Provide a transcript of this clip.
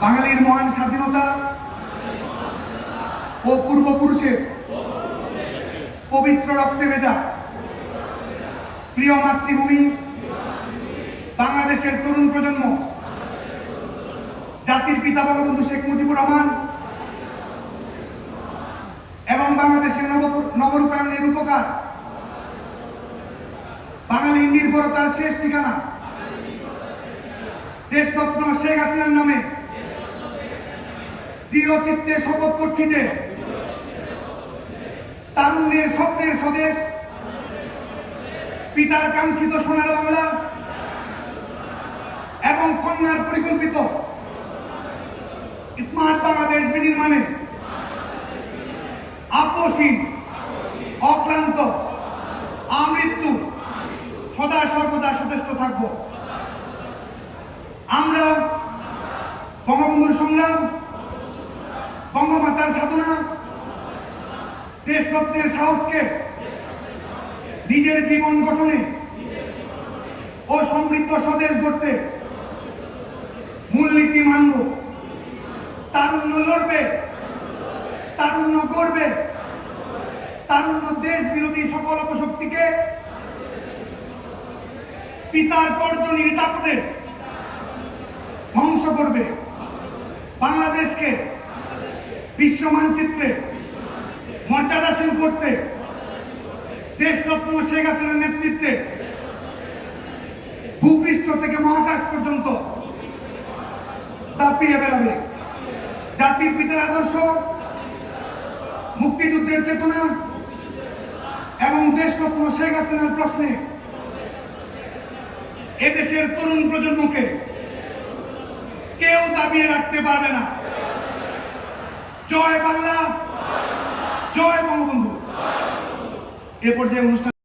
বাঙালির মহান স্বাধীনতা ও পূর্বপুরুষের পবিত্র রক্তে ভেজা প্রিয় মাতৃভূমি, বাংলাদেশের তরুণ প্রজন্ম, জাতির পিতা বঙ্গবন্ধু শেখ মুজিবুর রহমান এবং বাংলাদেশের নব- নবরূপায়ণের উপকার বাঙালির নির্ভরতার শেষ ঠিকানা দেশরত্ন শেখ হাসিনার নামে দৃঢ় চিত্তে শপথ করছি যে তারুণ্যের স্বপ্নের স্বদেশ, পিতার কাঙ্ক্ষিত সোনার বাংলা এবং কন্যার পরিকল্পিত স্মার্ট বাংলাদেশ বিনির্মাণে আপোষহীন, অক্লান্ত, আমৃত্যু সদা সর্বদা সচেষ্ট থাকব। আমরা বঙ্গবন্ধুর সংগ্রাম বঙ্গমাতার সাধনা। দেশরত্নের সাহসকে নিজের জীবন গঠনে ও সমৃদ্ধ স্বদেশ গড়তে মূলনীতি মানব। তারুণ্য লড়বে, তারুণ্য গড়বে, তারুণ্য দেশ বিরোধী সকল অপশক্তিকে পিতার তর্জনীর দাপটে ধ্বংস করবে। বাংলাদেশকে বিশ্ব মানচিত্রে মর্যাদাশীল করতে দেশরত্ন শেখ হাসিনার নেতৃত্বে, ভূপৃষ্ঠ থেকে মহাকাশ পর্যন্ত দাপিয়ে বেড়াবে। জাতির পিতার আদর্শ, মুক্তিযুদ্ধের চেতনা এবং দেশরত্ন শেখ হাসিনার প্রশ্নে এদেশের তরুণ প্রজন্মকে কেউ দাবিয়ে রাখতে পারবে না। জয় বাংলা। জয় বঙ্গবন্ধু। এ পর্যায়ে অনুষ্ঠান